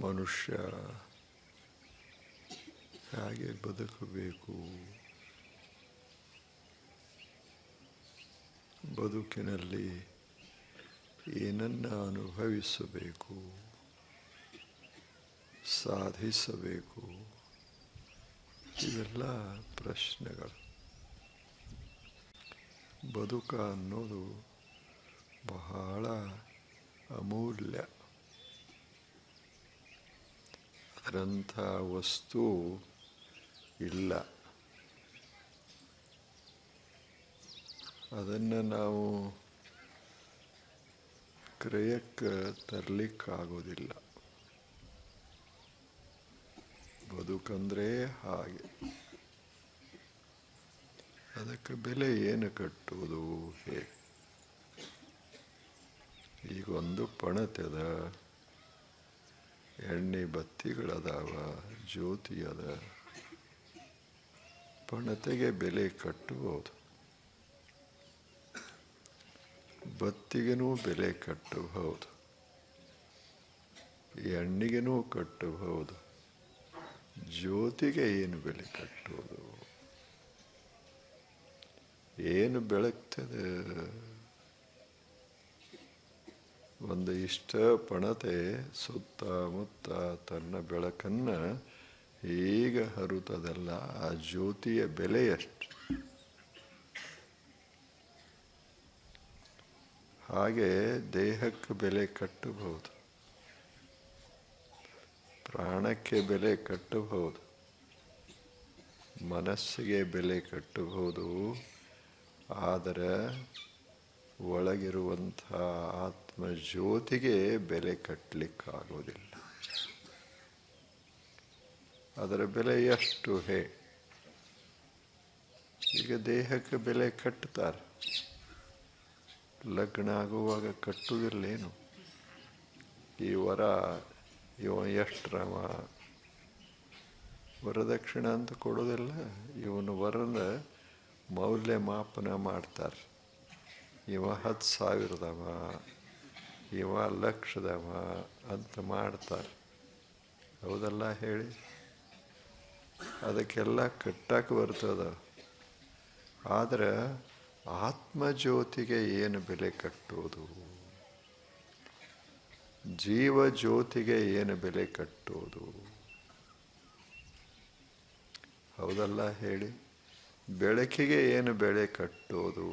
ಮನುಷ್ಯ ಹೇಗೆ ಬದುಕಬೇಕು? ಬದುಕಿನಲ್ಲಿ ಏನನ್ನು ಅನುಭವಿಸಬೇಕು? ಸಾಧಿಸಬೇಕು? ಇವೆಲ್ಲ ಪ್ರಶ್ನೆಗಳು. ಬದುಕ ಅನ್ನೋದು ಬಹಳ ಅಮೂಲ್ಯ. ಅದರಂಥ ವಸ್ತು ಇಲ್ಲ. ಅದನ್ನು ನಾವು ಕ್ರಯಕ್ಕೆ ತರಲಿಕ್ಕಾಗೋದಿಲ್ಲ. ಬದುಕಂದ್ರೆ ಹಾಗೆ. ಅದಕ್ಕೆ ಬೆಲೆ ಏನು ಕಟ್ಟುವುದು ಹೇಗೆ ಈಗೊಂದು ಪಣತೆದ ಎಣ್ಣೆ ಬತ್ತಿಗಳದಾವ, ಜ್ಯೋತಿ ಅದ. ಪಣತೆಗೆ ಬೆಲೆ ಕಟ್ಟಬಹುದು ಬತ್ತಿಗೆನೂ ಬೆಲೆ ಕಟ್ಟಬಹುದು ಎಣ್ಣಿಗೆನೂ ಕಟ್ಟಬಹುದು ಜ್ಯೋತಿಗೆ ಏನು ಬೆಲೆ ಕಟ್ಟುವುದು? ಏನು ಬೆಳಗ್ತದೆ? ಒಂದು ಇಷ್ಟ ಪಣತೆ ಸುತ್ತಮುತ್ತ ತನ್ನ ಬೆಳಕನ್ನು ಈಗ ಹರುತದಲ್ಲ, ಆ ಜ್ಯೋತಿಯ ಬೆಲೆ ಎಷ್ಟು ಹಾಗೆ ದೇಹಕ್ಕೆ ಬೆಲೆ ಕಟ್ಟಬಹುದು. ಪ್ರಾಣಕ್ಕೆ ಬೆಲೆ ಕಟ್ಟಬಹುದು. ಮನಸ್ಸಿಗೆ ಬೆಲೆ ಕಟ್ಟಬಹುದು. ಆದರೆ ಒಳಗಿರುವಂಥ ಆತ್ಮ ಜ್ಯೋತಿಗೆ ಬೆಲೆ ಕಟ್ಟಲಿಕ್ಕಾಗೋದಿಲ್ಲ ಅದರ ಬೆಲೆ ಎಷ್ಟು ಹೇ? ಈಗ ದೇಹಕ್ಕೆ ಬೆಲೆ ಕಟ್ಟುತ್ತಾರೆ ಲಗ್ನ ಆಗುವಾಗ ಕಟ್ಟುವುದಿಲ್ಲೇನು? ಈ ವರ ಇವ ಎಷ್ಟ್ರವ ವರದಕ್ಷಿಣ ಅಂತ ಕೊಡೋದಿಲ್ಲ ಇವನು ವರನ ಮೌಲ್ಯಮಾಪನ ಮಾಡ್ತಾರೆ. ಇವ ಹತ್ತು ಸಾವಿರದವ. ಇವ ಲಕ್ಷದವ ಅಂತ ಮಾಡ್ತಾರೆ. ಹೌದಲ್ಲ ಹೇಳಿ? ಅದಕ್ಕೆಲ್ಲ ಕಟ್ಟಕ್ಕೆ ಬರ್ತದ. ಆದರೆ ಆತ್ಮಜ್ಯೋತಿಗೆ ಏನು ಬೆಲೆ ಕಟ್ಟೋದು? ಜೀವ ಜ್ಯೋತಿಗೆ ಏನು ಬೆಲೆ ಕಟ್ಟೋದು? ಹೌದಲ್ಲ ಹೇಳಿ? ಬೆಳಕಿಗೆ ಏನು ಬೆಳೆ ಕಟ್ಟೋದು?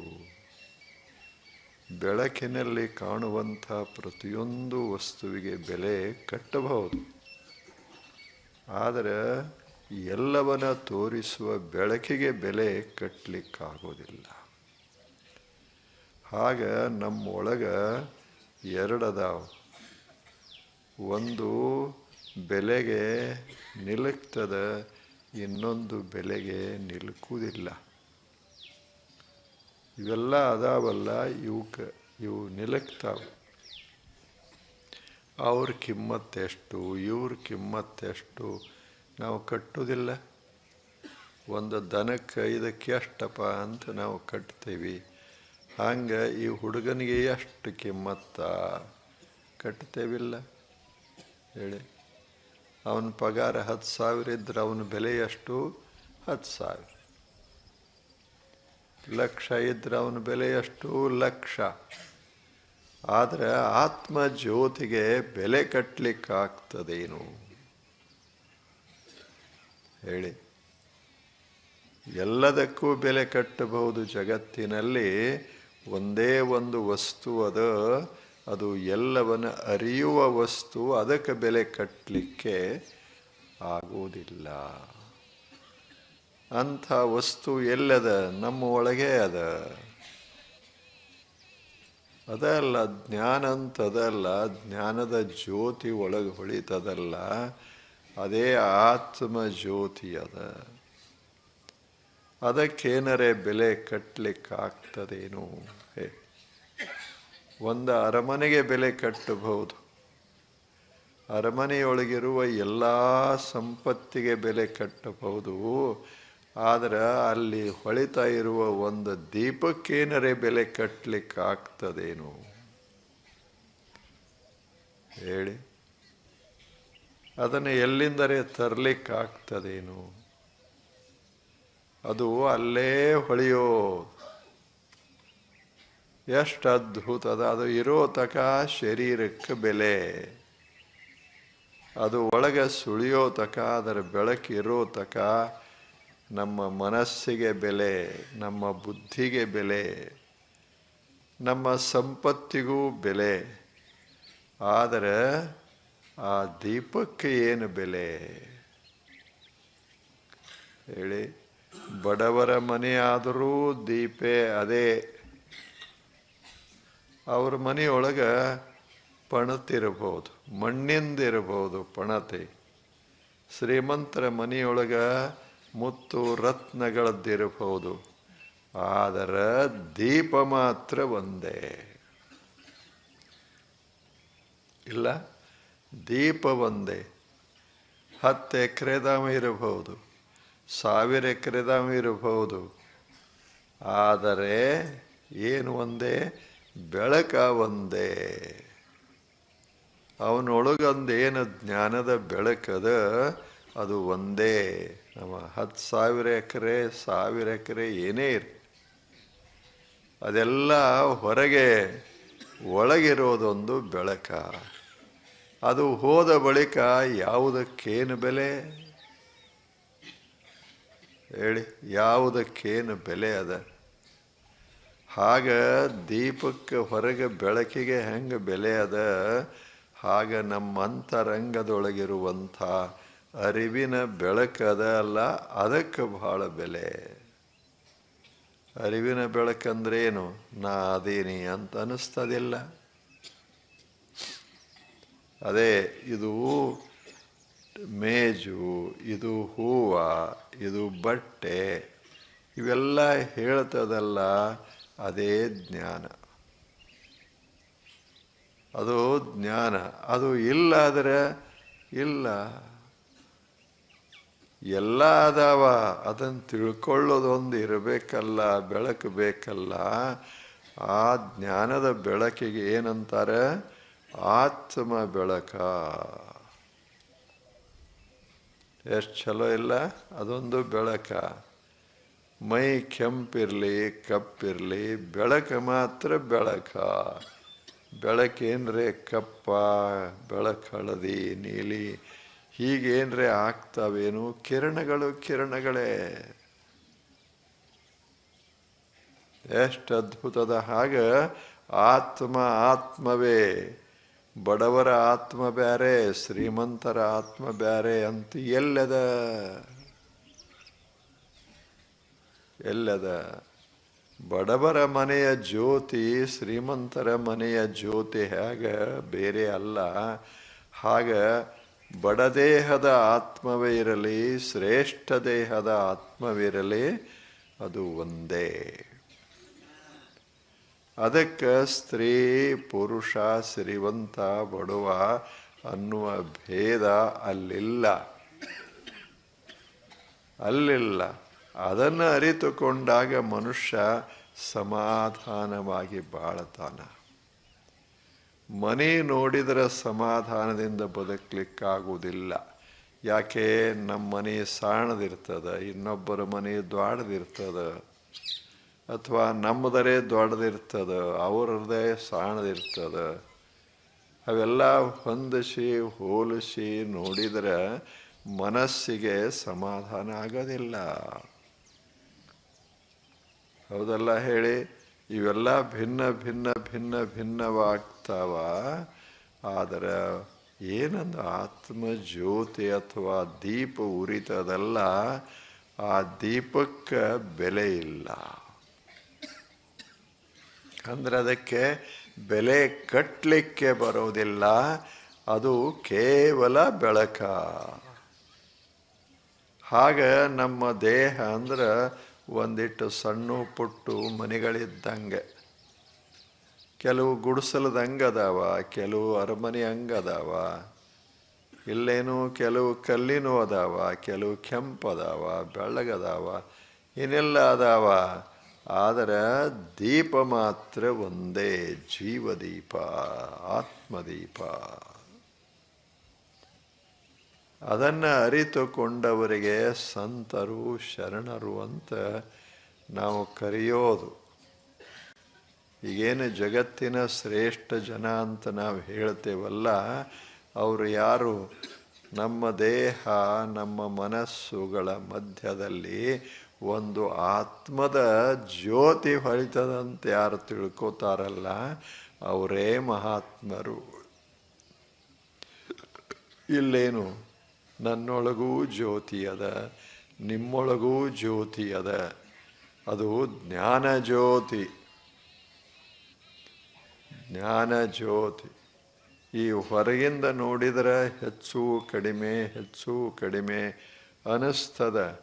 ಬೆಳಕಿನಲ್ಲಿ ಕಾಣುವಂಥ ಪ್ರತಿಯೊಂದು ವಸ್ತುವಿಗೆ ಬೆಲೆ ಕಟ್ಟಬಹುದು. ಆದರೆ ಎಲ್ಲವನ್ನ ತೋರಿಸುವ ಬೆಳಕಿಗೆ ಬೆಲೆ ಕಟ್ಟಲಿಕ್ಕಾಗೋದಿಲ್ಲ ಹಾಗ ನಮ್ಮೊಳಗೆ ಎರಡದಾವ. ಒಂದು ಬೆಲೆಗೆ ನಿಲುಕ್ತದ ಇನ್ನೊಂದು ಬೆಲೆಗೆ ನಿಲುಕುವುದಿಲ್ಲ. ಇವೆಲ್ಲ ಅದಾವಲ್ಲ ಇವಕ್ಕೆ ಇವು ನಿಲಕ್ತಾವೆ. ಅವ್ರ ಕಿಮ್ಮತ್ತೆಷ್ಟು ಇವ್ರ ಕಿಮ್ಮತ್ತೆಷ್ಟು ನಾವು ಕಟ್ಟೋದಿಲ್ಲ. ಒಂದು ದನಕ್ಕೆ ಇದಕ್ಕೆ ಎಷ್ಟಪ್ಪ ಅಂತ ನಾವು ಕಟ್ತೀವಿ. ಹಂಗೆ ಈ ಹುಡುಗನಿಗೆ ಎಷ್ಟು ಕಿಮ್ಮತ್ತ? ಕಟ್ತೇವಿಲ್ಲ. ಹೇಳಿ. ಅವನ ಪಗಾರ ಹತ್ತು ಸಾವಿರ ಇದ್ರೆ ಅವನ ಬೆಲೆ ಎಷ್ಟು? ಹತ್ತು ಸಾವಿರ. ಲಕ್ಷ ಇದ್ರೆ ಅವನ ಬೆಲೆ ಎಷ್ಟು? ಲಕ್ಷ. ಆದರೆ ಆತ್ಮ ಜ್ಯೋತಿಗೆ ಬೆಲೆ ಕಟ್ಟಲಿಕ್ಕಾಗ್ತದೇನು ಹೇಳಿ. ಎಲ್ಲದಕ್ಕೂ ಬೆಲೆ ಕಟ್ಟಬಹುದು ಜಗತ್ತಿನಲ್ಲಿ. ಒಂದೇ ಒಂದು ವಸ್ತು ಅದ. ಅದು ಎಲ್ಲವನ್ನ ಅರಿಯುವ ವಸ್ತು. ಅದಕ್ಕೆ ಬೆಲೆ ಕಟ್ಟಲಿಕ್ಕೆ ಆಗುವುದಿಲ್ಲ. ಅಂಥ ವಸ್ತು ಎಲ್ಲದ? ನಮ್ಮ ಒಳಗೆ ಅದ. ಅದಲ್ಲ, ಜ್ಞಾನ ಅಂತದಲ್ಲ ಜ್ಞಾನದ ಜ್ಯೋತಿ ಒಳಗೆ ಹೊಳಿತದಲ್ಲ, ಅದೇ ಆತ್ಮ ಜ್ಯೋತಿ ಅದ. ಅದಕ್ಕೇನರೆ ಬೆಲೆ ಕಟ್ಟಲಿಕ್ಕಾಗ್ತದೇನು ಹೇ, ಒಂದು ಅರಮನೆಗೆ ಬೆಲೆ ಕಟ್ಟಬಹುದು. ಅರಮನೆಯೊಳಗಿರುವ ಎಲ್ಲ ಸಂಪತ್ತಿಗೆ ಬೆಲೆ ಕಟ್ಟಬಹುದು. ಆದರೆ ಅಲ್ಲಿ ಹೊಳಿತಾ ಇರುವ ಒಂದು ದೀಪಕ್ಕೇನರೆ ಬೆಲೆ ಕಟ್ಟಲಿಕ್ಕಾಗ್ತದೇನು ಹೇಳಿ. ಅದನ್ನು ಎಲ್ಲಿಂದರೆ ತರಲಿಕ್ಕಾಗ್ತದೇನು? ಅದು ಅಲ್ಲೇ ಹೊಳೆಯೋ. ಎಷ್ಟು ಅದ್ಭುತದ ಅದು. ಇರೋ ತಕ ಶರೀರಕ್ಕೆ ಬೆಲೆ. ಅದು ಒಳಗೆ ಸುಳಿಯೋ ತಕ, ಅದರ ಬೆಳಕಿರೋ ತಕ ನಮ್ಮ ಮನಸ್ಸಿಗೆ ಬೆಲೆ, ನಮ್ಮ ಬುದ್ಧಿಗೆ ಬೆಲೆ, ನಮ್ಮ ಸಂಪತ್ತಿಗೂ ಬೆಲೆ. ಆದರೆ ಆ ದೀಪಕ್ಕೆ ಏನು ಬೆಲೆ? ಹೇಳಿ, ಬಡವರ ಮನೆಯಾದರೂ ದೀಪೆ ಅದೇ. ಅವ್ರ ಮನೆಯೊಳಗೆ ಪಣತಿರಬಹುದು ಮಣ್ಣಿಂದಿರಬಹುದು ಪಣತೆ. ಶ್ರೀಮಂತರ ಮನೆಯೊಳಗೆ ಮುತ್ತು ರತ್ನಗಳದ್ದಿರಬಹುದು ಆದರೆ ದೀಪ ಮಾತ್ರ ಒಂದೇ. ಇಲ್ಲ, ದೀಪ ಒಂದೇ. ಹತ್ತು ಎಕರೆದಾವ ಇರಬಹುದು, ಸಾವಿರ ಎಕರೆದಾವ ಇರಬಹುದು. ಆದರೆ ಏನು ಒಂದೇ? ಬೆಳಕ ಒಂದೇ. ಅವನೊಳಗೊಂದೇನು ಜ್ಞಾನದ ಬೆಳಕದ ಅದು ಒಂದೇ. ನಮ್ಮ ಹತ್ತು ಸಾವಿರ ಎಕರೆ ಸಾವಿರ ಎಕರೆ ಏನೇ ಇರಲಿ. ಅದೆಲ್ಲ ಹೊರಗೆ ಒಳಗಿರೋದೊಂದು ಬೆಳಕ. ಅದು ಹೋದ ಬಳಿಕ ಯಾವುದಕ್ಕೇನು ಬೆಲೆ? ಹೇಳಿ, ಯಾವುದಕ್ಕೇನು ಬೆಲೆ ಅದ? ಹಾಗ ದೀಪಕ್ಕೆ ಹೊರಗೆ ಬೆಳಕಿಗೆ ಹೆಂಗೆ ಬೆಲೆ ಅದ? ಹಾಗ ನಮ್ಮ ಅಂತರಂಗದೊಳಗಿರುವಂಥ ಅರಿವಿನ ಬೆಳಕದ ಅಲ್ಲ, ಅದಕ್ಕೆ ಬಹಳ ಬೆಲೆ. ಅರಿವಿನ ಬೆಳಕಂದ್ರೇನು ನಾ ಅದೇನಿ ಅಂತ ಅನ್ನಿಸ್ತದಿಲ್ಲ ಅದೇ, ಇದು ಮೇಜು, ಇದು ಹೂವ, ಇದು ಬಟ್ಟೆ, ಇವೆಲ್ಲ ಹೇಳ್ತದಲ್ಲ, ಅದೇ ಜ್ಞಾನ. ಅದು ಜ್ಞಾನ. ಅದು ಇಲ್ಲಾದರೆ ಇಲ್ಲ. ಎಲ್ಲ ಅದಾವ. ಅದನ್ನು ತಿಳ್ಕೊಳ್ಳೋದೊಂದು ಇರಬೇಕಲ್ಲ, ಬೆಳಕು ಬೇಕಲ್ಲ. ಆ ಜ್ಞಾನದ ಬೆಳಕಿಗೆ ಏನಂತಾರೆ? ಆತ್ಮ ಬೆಳಕ. ಎಷ್ಟು ಚಲೋ ಇಲ್ಲ? ಅದೊಂದು ಬೆಳಕ. ಮೈ ಕೆಂಪಿರಲಿ, ಕಪ್ಪಿರಲಿ, ಬೆಳಕು ಮಾತ್ರ ಬೆಳಕ. ಬೆಳಕೇನ್ರೆ ಕಪ್ಪ, ಬೆಳಕು ಹಳದಿ, ನೀಲಿ ಹೀಗೇನ್ರೆ ಆಗ್ತಾವೇನು? ಕಿರಣಗಳು, ಕಿರಣಗಳೇ. ಎಷ್ಟು ಅದ್ಭುತದ ಹಾಗ ಆತ್ಮ ಆತ್ಮವೇ. ಬಡವರ ಆತ್ಮ ಬ್ಯಾರೆ, ಶ್ರೀಮಂತರ ಆತ್ಮ ಬ್ಯಾರೆ ಅಂತ ಎಲ್ಲದ? ಎಲ್ಲದ? ಬಡವರ ಮನೆಯ ಜ್ಯೋತಿ, ಶ್ರೀಮಂತರ ಮನೆಯ ಜ್ಯೋತಿ ಹೇಗೆ? ಬೇರೆ ಅಲ್ಲ. ಹಾಗ ಬಡದೇಹದ ಆತ್ಮವೇ ಇರಲಿ, ಶ್ರೇಷ್ಠ ದೇಹದ ಆತ್ಮವಿರಲಿ, ಅದು ಒಂದೇ. ಅದಕ್ಕೆ ಸ್ತ್ರೀ, ಪುರುಷ ಸಿರಿವಂತ ಬಡವ ಅನ್ನುವ ಭೇದ ಅಲ್ಲಿಲ್ಲ. ಅಲ್ಲಿಲ್ಲ. ಅದನ್ನು ಅರಿತುಕೊಂಡಾಗ ಮನುಷ್ಯ ಸಮಾಧಾನವಾಗಿ ಬಾಳತಾನ. ಮನೆ ನೋಡಿದರೆ ಸಮಾಧಾನದಿಂದ ಬದುಕಲಿಕ್ಕಾಗುವುದಿಲ್ಲ. ಯಾಕೆ? ನಮ್ಮ ಮನೆ ಸಾಣದಿರ್ತದೆ, ಇನ್ನೊಬ್ಬರ ಮನೆ ದ್ವಾಡದಿರ್ತದ, ಅಥವಾ ನಮ್ಮದರೇ ದೊಡ್ಡದಿರ್ತದ ಅವರದೇ ಸಾಣದಿರ್ತದೆ. ಅವೆಲ್ಲ ಹೊಂದಿಸಿ, ಹೋಲಿಸಿ ನೋಡಿದರೆ ಮನಸ್ಸಿಗೆ ಸಮಾಧಾನ ಆಗೋದಿಲ್ಲ. ಹೌದಲ್ಲ ಹೇಳಿ? ಇವೆಲ್ಲ ಭಿನ್ನ ಭಿನ್ನ ಭಿನ್ನ, ಭಿನ್ನವಾಗ್ತಾವ. ಆದರೆ ಏನಂದ್ರೆ ಆತ್ಮ ಜ್ಯೋತಿ ಅಥವಾ ದೀಪ ಉರಿತದಲ್ಲ ಆ ದೀಪಕ್ಕೆ ಬೆಲೆ ಇಲ್ಲ. ಅಂದರೆ ಅದಕ್ಕೆ ಬೆಲೆ ಕಟ್ಟಲಿಕ್ಕೆ ಬರೋದಿಲ್ಲ. ಅದು ಕೇವಲ ಬೆಳಕ. ಹಾಗೆ ನಮ್ಮ ದೇಹ ಅಂದ್ರೆ ಒಂದಿಟ್ಟು ಸಣ್ಣ ಪುಟ್ಟು ಮನೆಗಳಿದ್ದಂಗೆ. ಕೆಲವು ಗುಡಿಸಲದಂಗೆ ಅದಾವ ಕೆಲವು ಅರಮನೆ ಹಂಗದಾವ ಇಲ್ಲೇನು ಕೆಲವು ಕಲ್ಲಿನೂ ಅದಾವ, ಕೆಲವು ಕೆಂಪು ಅದಾವ ಬೆಳ್ಳಗದಾವ, ಇನ್ನೆಲ್ಲ ಅದಾವ. ಆದರೆ ದೀಪ ಮಾತ್ರ ಒಂದೇ, ಜೀವದೀಪ, ಆತ್ಮದೀಪ. ಅದನ್ನು ಅರಿತುಕೊಂಡವರಿಗೆ ಸಂತರು ಶರಣರು ಅಂತ ನಾವು ಕರೆಯೋದು. ಈಗೇನು ಜಗತ್ತಿನ ಶ್ರೇಷ್ಠ ಜನ ಅಂತ ನಾವು ಹೇಳ್ತೇವಲ್ಲ, ಅವರು ಯಾರು? ನಮ್ಮ ದೇಹ, ನಮ್ಮ ಮನಸ್ಸುಗಳ ಮಧ್ಯದಲ್ಲಿ ಒಂದು ಆತ್ಮದ ಜ್ಯೋತಿ ಹೊಳಿತದಂತ ಯಾರು ತಿಳ್ಕೋತಾರಲ್ಲ, ಅವರೇ ಮಹಾತ್ಮರು. ಇಲ್ಲೇನು? ನನ್ನೊಳಗೂ ಜ್ಯೋತಿ ಅದ, ನಿಮ್ಮೊಳಗೂ ಜ್ಯೋತಿ ಅದ. ಅದು ಜ್ಞಾನ ಜ್ಯೋತಿ. ಜ್ಞಾನ ಜ್ಯೋತಿ. ಈ ಹೊರಗಿಂದ ನೋಡಿದರೆ ಹೆಚ್ಚು ಕಡಿಮೆ ಹೆಚ್ಚು ಕಡಿಮೆ ಅನಿಸ್ತದ.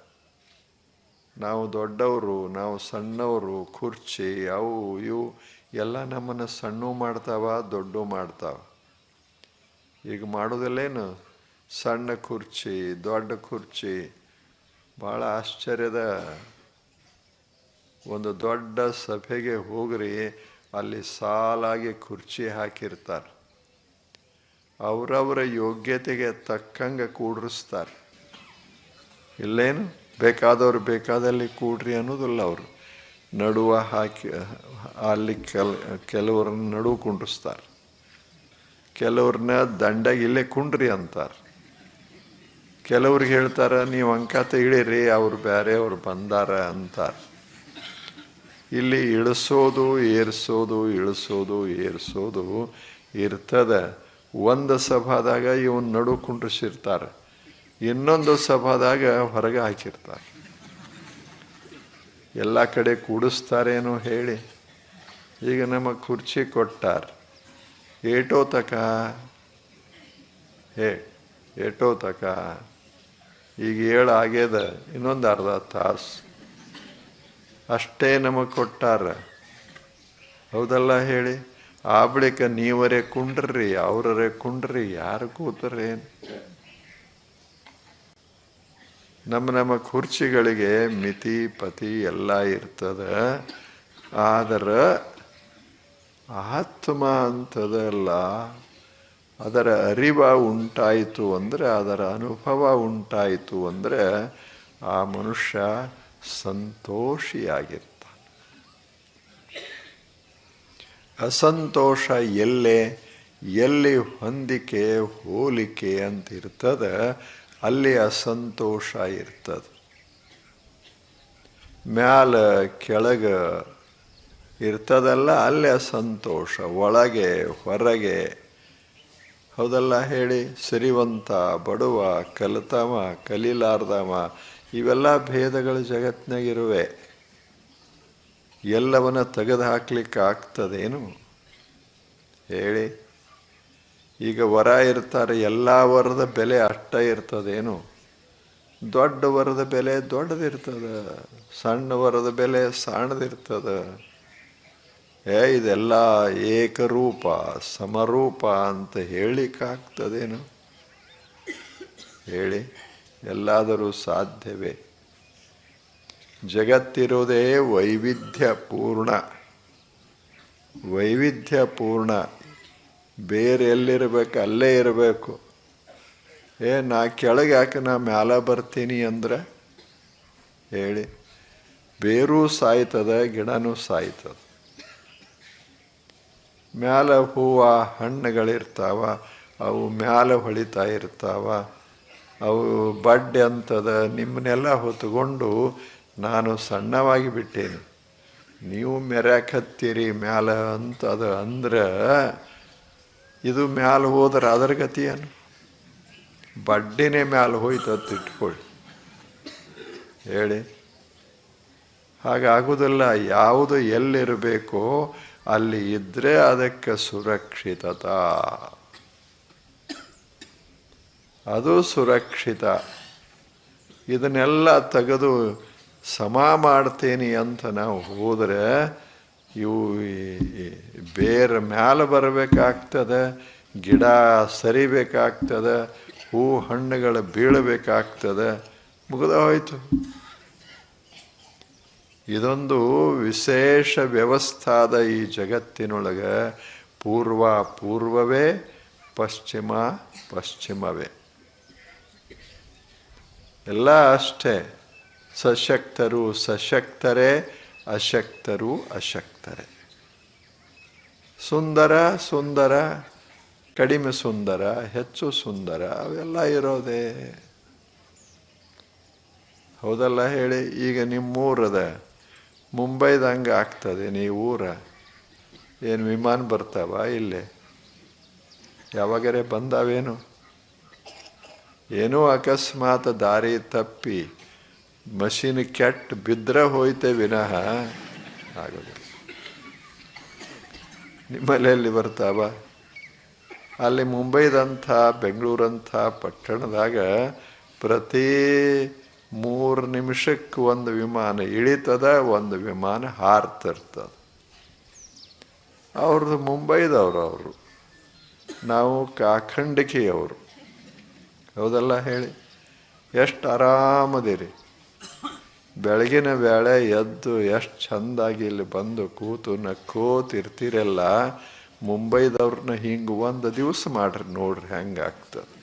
ನಾವು ದೊಡ್ಡವರು, ನಾವು ಸಣ್ಣವರು, ಕುರ್ಚಿ, ಅವು ಇವು ಎಲ್ಲ ನಮ್ಮನ್ನು ಸಣ್ಣ ಮಾಡ್ತಾವ, ದೊಡ್ಡ ಮಾಡ್ತಾವ. ಈಗ ಮಾಡೋದಿಲ್ಲೇನು? ಸಣ್ಣ ಕುರ್ಚಿ, ದೊಡ್ಡ ಕುರ್ಚಿ, ಭಾಳ ಆಶ್ಚರ್ಯದ ಒಂದು ದೊಡ್ಡ ಸಭೆಗೆ ಹೋಗ್ರಿ, ಅಲ್ಲಿ ಸಾಲಾಗಿ ಕುರ್ಚಿ ಹಾಕಿರ್ತಾರೆ. ಅವರವರ ಯೋಗ್ಯತೆಗೆ ತಕ್ಕಂಗೆ ಕೂಡಿಸ್ತಾರೆ ಇಲ್ಲೇನು? ಬೇಕಾದವ್ರು ಬೇಕಾದಲ್ಲಿ ಕೂಡ್ರಿ ಅನ್ನೋದಿಲ್ಲ ಅವರು. ನಡುವ ಹಾಕಿ, ಅಲ್ಲಿ ಕೆಲ, ಕೆಲವ್ರನ್ನ ನಡುವು ಕುಂಡ್ರಿಸ್ತಾರೆ. ಕೆಲವ್ರನ್ನ ದಂಡಗೆ ಇಲ್ಲೇ ಕುಂಡ್ರಿ ಅಂತಾರೆ. ಕೆಲವ್ರಿಗೆ ಹೇಳ್ತಾರೆ, ನೀವು ಅಂಕ ತೆಗಿಳಿರಿ ಅವ್ರು ಬೇರೆ ಅವ್ರು ಬಂದಾರ ಅಂತಾರೆ. ಇಲ್ಲಿ ಇಳಿಸೋದು, ಏರ್ಸೋದು ಇಳಿಸೋದು, ಏರ್ಸೋದು ಇರ್ತದ. ಒಂದು ಸಭಾದಾಗ ಇವನ್ ನಡು ಕುಂಡ್ರಿಸಿರ್ತಾರೆ. ಇನ್ನೊಂದು ಸಭಾದಾಗ ಹೊರಗೆ ಹಾಕಿರ್ತಾರೆ. ಎಲ್ಲ ಕಡೆ ಕೂಡಿಸ್ತಾರೇನೋ ಹೇಳಿ. ಈಗ ನಮಗೆ ಕುರ್ಚಿ ಕೊಟ್ಟಾರೆ. ಏಟೋ ತಕ ಏಟೋ ತಕ ಈಗ ಏಳು ಆಗ್ಯದ ಇನ್ನೊಂದು ಅರ್ಧ ತಾಸು. ಅಷ್ಟೇ ನಮಗೆ ಕೊಟ್ಟಾರ. ಹೌದಲ್ಲ ಹೇಳಿ? ಆ ಬಳಿಕ ನೀವರೇ ಕುಂಡ್ರಿ ಅವರೇ ಕುಂಡ್ರಿ, ಯಾರು ಕೂತರೆ ನಮ್ಮ ನಮ್ಮ ಕುರ್ಚಿಗಳಿಗೆ ಮಿತಿ, ಪತಿ ಎಲ್ಲ ಇರ್ತದ. ಆದರೆ ಆತ್ಮ ಅಂತದಲ್ಲ. ಅದರ ಅರಿವ ಉಂಟಾಯಿತು ಅಂದರೆ, ಅದರ ಅನುಭವ ಉಂಟಾಯಿತು ಅಂದರೆ, ಆ ಮನುಷ್ಯ ಸಂತೋಷಿಯಾಗಿರ್ತಾನೆ. ಅಸಂತೋಷ ಎಲ್ಲೆ? ಎಲ್ಲಿ ಹೊಂದಿಕೆ, ಹೋಲಿಕೆ ಅಂತ ಇರ್ತದೆ, ಅಲ್ಲಿ ಅಸಂತೋಷ ಇರ್ತದೆ. ಮ್ಯಾಲ ಕೆಳಗ ಇರ್ತದಲ್ಲ, ಅಲ್ಲಿ ಅಸಂತೋಷ, ಒಳಗೆ, ಹೊರಗೆ ಹೌದಲ್ಲ ಹೇಳಿ? ಸಿರಿವಂತ, ಬಡವ, ಕಲಿತವ, ಕಲೀಲಾರ್ದವ, ಇವೆಲ್ಲ ಭೇದಗಳು ಜಗತ್ತಿನಾಗಿರುವೆ. ಎಲ್ಲವನ್ನ ತೆಗೆದು ಹಾಕ್ಲಿಕ್ಕೆ ಆಗ್ತದೇನು? ಹೇಳಿ. ಈಗ ವರ ಇರ್ತಾರೆ, ಎಲ್ಲ ವರದ ಬೆಲೆ ಅಷ್ಟ ಇರ್ತದೇನು? ದೊಡ್ಡ ವರದ ಬೆಲೆ ದೊಡ್ಡದಿರ್ತದ, ಸಣ್ಣ ವರದ ಬೆಲೆ ಸಣ್ಣದಿರ್ತದ. ಏ, ಇದೆಲ್ಲ ಏಕರೂಪ, ಸಮರೂಪ ಅಂತ ಹೇಳಿಕ್ಕಾಗ್ತದೇನು? ಹೇಳಿ, ಎಲ್ಲಾದರೂ ಸಾಧ್ಯವೇ? ಜಗತ್ತಿರುವುದೇ ವೈವಿಧ್ಯ ಪೂರ್ಣ ವೈವಿಧ್ಯ ಪೂರ್ಣ ಬೇರೆ ಎಲ್ಲಿರಬೇಕು ಅಲ್ಲೇ ಇರಬೇಕು. ಏ, ನಾ ಕೆಳಗೆ ಯಾಕೆ ನಾ ಮ್ಯಾಲ ಬರ್ತೀನಿ ಅಂದ್ರೆ? ಹೇಳಿ, ಬೇರೂ ಸಾಯ್ತದ, ಗಿಡನೂ ಸಾಯ್ತದ. ಮ್ಯಾಲ ಹೂವು ಹಣ್ಣುಗಳಿರ್ತಾವ, ಅವು ಮ್ಯಾಲ ಹೊಳಿತಾ ಇರ್ತಾವ. ಅವು ಬಡ್ಡೆ ಅಂತದ, ನಿಮ್ಮನ್ನೆಲ್ಲ ಹೊತ್ಕೊಂಡು ನಾನು ಸಣ್ಣವಾಗಿ ಬಿಟ್ಟೇನೆ. ನೀವು ಮೆರ್ಯಾಕತ್ತೀರಿ ಮ್ಯಾಲ ಅಂತದ ಅಂದ್ರೆ ಇದು ಮ್ಯಾಲ ಹೋದ್ರೆ ಅದರ ಗತಿ ಏನು ಬಡ್ಡಿನೇ ಮ್ಯಾಲ ಅಂತ ಇಟ್ಕೊಳ್ಳಿ. ಹೇಳಿ? ಹಾಗಾಗುವುದಿಲ್ಲ ಯಾವುದು ಎಲ್ಲಿರಬೇಕೋ ಅಲ್ಲಿ ಇದ್ದರೆ ಅದಕ್ಕೆ ಸುರಕ್ಷಿತತ. ಅದು ಸುರಕ್ಷಿತ. ಇದನ್ನೆಲ್ಲ ತೆಗೆದು ಸಮ ಮಾಡ್ತೀನಿ ಅಂತ ನಾವು ಹೋದರೆ ಇವು ಬೇರೆ ಮ್ಯಾಲೆ ಬರಬೇಕಾಗ್ತದೆ, ಗಿಡ ಸರಿಬೇಕಾಗ್ತದೆ, ಹೂ ಹಣ್ಣುಗಳು ಬೀಳಬೇಕಾಗ್ತದೆ ಮುಗಿದ ಹೋಯ್ತು ಇದೊಂದು ವಿಶೇಷ ವ್ಯವಸ್ಥಾದ ಈ ಜಗತ್ತಿನೊಳಗೆ ಪೂರ್ವ ಪೂರ್ವವೇ, ಪಶ್ಚಿಮ ಪಶ್ಚಿಮವೇ. ಎಲ್ಲ ಅಷ್ಟೇ. ಸಶಕ್ತರು ಸಶಕ್ತರೇ, ಅಶಕ್ತರು ಅಶಕ್ತರೇ. ಸುಂದರ ಸುಂದರ, ಕಡಿಮೆ ಸುಂದರ, ಹೆಚ್ಚು ಸುಂದರ, ಅವೆಲ್ಲ ಇರೋದೇ. ಹೌದಲ್ಲ ಹೇಳಿ, ಈಗ ನಿಮ್ಮೂರದ ಮುಂಬೈದಂಗೆ ಆಗ್ತದೆ, ನೀ ಊರ. ಏನು ವಿಮಾನ ಬರ್ತಾವ ಇಲ್ಲೇ? ಯಾವಾಗರೆ ಬಂದಾವೇನು? ಏನೋ ಅಕಸ್ಮಾತ್ ದಾರಿ ತಪ್ಪಿ ಮಷೀನ್ ಕೆಟ್ಟ ಬಿದ್ದರೆ ಹೋಯ್ತೆ ವಿನಃ ಆಗೋದಿಲ್ಲ ನಿಮ್ಮಲ್ಲಿ ಎಲ್ಲಿ ಬರ್ತಾವ? ಅಲ್ಲಿ ಮುಂಬೈದಂಥ, ಬೆಂಗಳೂರಂಥ ಪಟ್ಟಣದಾಗ ಪ್ರತಿ ಮೂರು ನಿಮಿಷಕ್ಕೆ ಒಂದು ವಿಮಾನ ಇಳಿತದ, ಒಂದು ವಿಮಾನ ಹಾರ್ತಿರ್ತದ. ಅವ್ರದ್ದು ಮುಂಬೈದವರು ಅವರು. ನಾವು ಕಾಖಂಡಿಕೆಯವರು. ಹೌದಲ್ಲ ಹೇಳಿ? ಎಷ್ಟು ಆರಾಮದಿರಿ. ಬೆಳಗಿನ ವೇಳೆ ಎದ್ದು ಎಷ್ಟು ಚಂದಾಗಿ ಇಲ್ಲಿ ಬಂದು ಕೂತು ನಕ್ಕೋತಿರ್ತೀರಲ್ಲ, ಮುಂಬೈದವ್ರನ್ನ ಹಿಂಗೆ ಒಂದು ದಿವಸ ಮಾಡ್ರಿ ನೋಡ್ರಿ ಹೆಂಗಾಗ್ತದೆ.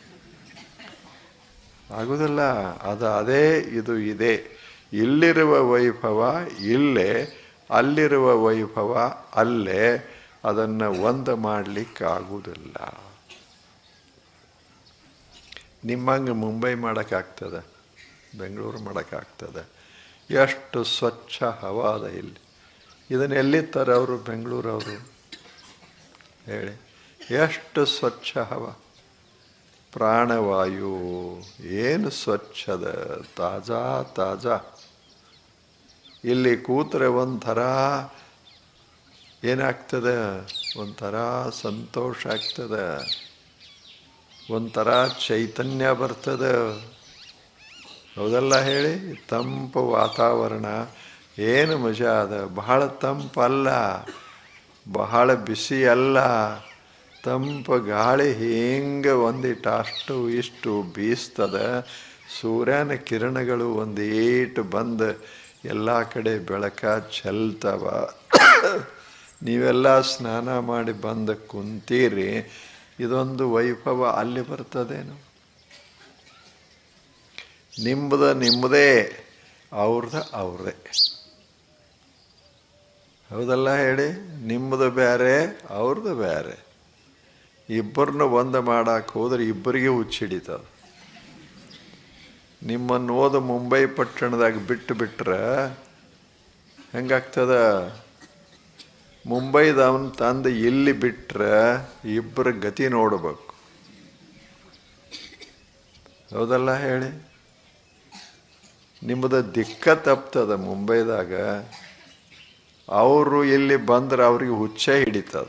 ಆಗುದಿಲ್ಲ. ಅದು, ಅದೇ ಇದು ಇದೆ. ಇಲ್ಲಿರುವ ವೈಭವ ಇಲ್ಲೇ, ಅಲ್ಲಿರುವ ವೈಭವ ಅಲ್ಲೇ, ಅದನ್ನು ಒಂದು ಮಾಡಲಿಕ್ಕಾಗುವುದಿಲ್ಲ ನಿಮ್ಮಂಗೆ ಮುಂಬೈ ಮಾಡೋಕ್ಕಾಗ್ತದೆ? ಬೆಂಗಳೂರು ಮಾಡೋಕ್ಕಾಗ್ತದೆ? ಎಷ್ಟು ಸ್ವಚ್ಛ ಹವಾದ ಇಲ್ಲಿ. ಇದನ್ನು ಎಲ್ಲಿತ್ತಾರೆ ಅವರು? ಬೆಂಗಳೂರವರು. ಹೇಳಿ. ಎಷ್ಟು ಸ್ವಚ್ಛ ಹವ. ಪ್ರಾಣವಾಯು ಏನು ಸ್ವಚ್ಛದ? ತಾಜಾ ತಾಜಾ. ಇಲ್ಲಿ ಕೂತ್ರೆ ಒಂಥರ ಏನಾಗ್ತದೆ? ಒಂಥರ ಸಂತೋಷ ಆಗ್ತದೆ. ಒಂಥರ ಚೈತನ್ಯ ಬರ್ತದೆ. ಹೌದಲ್ಲ ಹೇಳಿ? ತಂಪು ವಾತಾವರಣ. ಏನು ಮಜಾ ಅದ? ಬಹಳ ತಂಪಲ್ಲ. ಬಹಳ ಬಿಸಿ ಅಲ್ಲ ತಂಪು ಗಾಳಿ ಹಿಂಗೆ ಒಂದಿಟ್ಟು ಅಷ್ಟು ಇಷ್ಟು ಬೀಸ್ತದೆ. ಸೂರ್ಯನ ಕಿರಣಗಳು ಒಂದೀಟು ಬಂದು ಎಲ್ಲ ಕಡೆ ಬೆಳಕ ಚೆಲ್ತವ ನೀವೆಲ್ಲ ಸ್ನಾನ ಮಾಡಿ ಬಂದು ಕುಂತೀರಿ. ಇದೊಂದು ವೈಭವ ಅಲ್ಲಿ ಬರ್ತದೇನು. ನಿಮ್ಮದ ನಿಮ್ಮದೇ ಅವ್ರದ ಅವ್ರದೇ. ಹೌದಲ್ಲ ಹೇಳಿ? ನಿಮ್ಮದು ಬೇರೆ ಅವ್ರದ್ದು ಬೇರೆ ಇಬ್ಬರನ್ನ ಒಂದು ಮಾಡಕ್ಕೆ ಹೋದರೆ ಇಬ್ಬರಿಗೆ ಹುಚ್ಚಿಡಿತದ ನಿಮ್ಮನ್ನು ಓದ ಮುಂಬೈ ಪಟ್ಟಣದಾಗ ಬಿಟ್ಟು ಬಿಟ್ರೆ ಹೆಂಗಾಗ್ತದ? ಮುಂಬೈದವನು ತಂದು ಇಲ್ಲಿ ಬಿಟ್ಟರೆ ಇಬ್ಬರ ಗತಿ ನೋಡಬೇಕು. ಹೌದಲ್ಲ ಹೇಳಿ? ನಿಮ್ಮದು ದಿಕ್ಕ ತಪ್ತದ ಮುಂಬೈದಾಗ. ಅವರು ಇಲ್ಲಿ ಬಂದ್ರೆ ಅವ್ರಿಗೆ ಹುಚ್ಚೆ ಹಿಡಿತದ.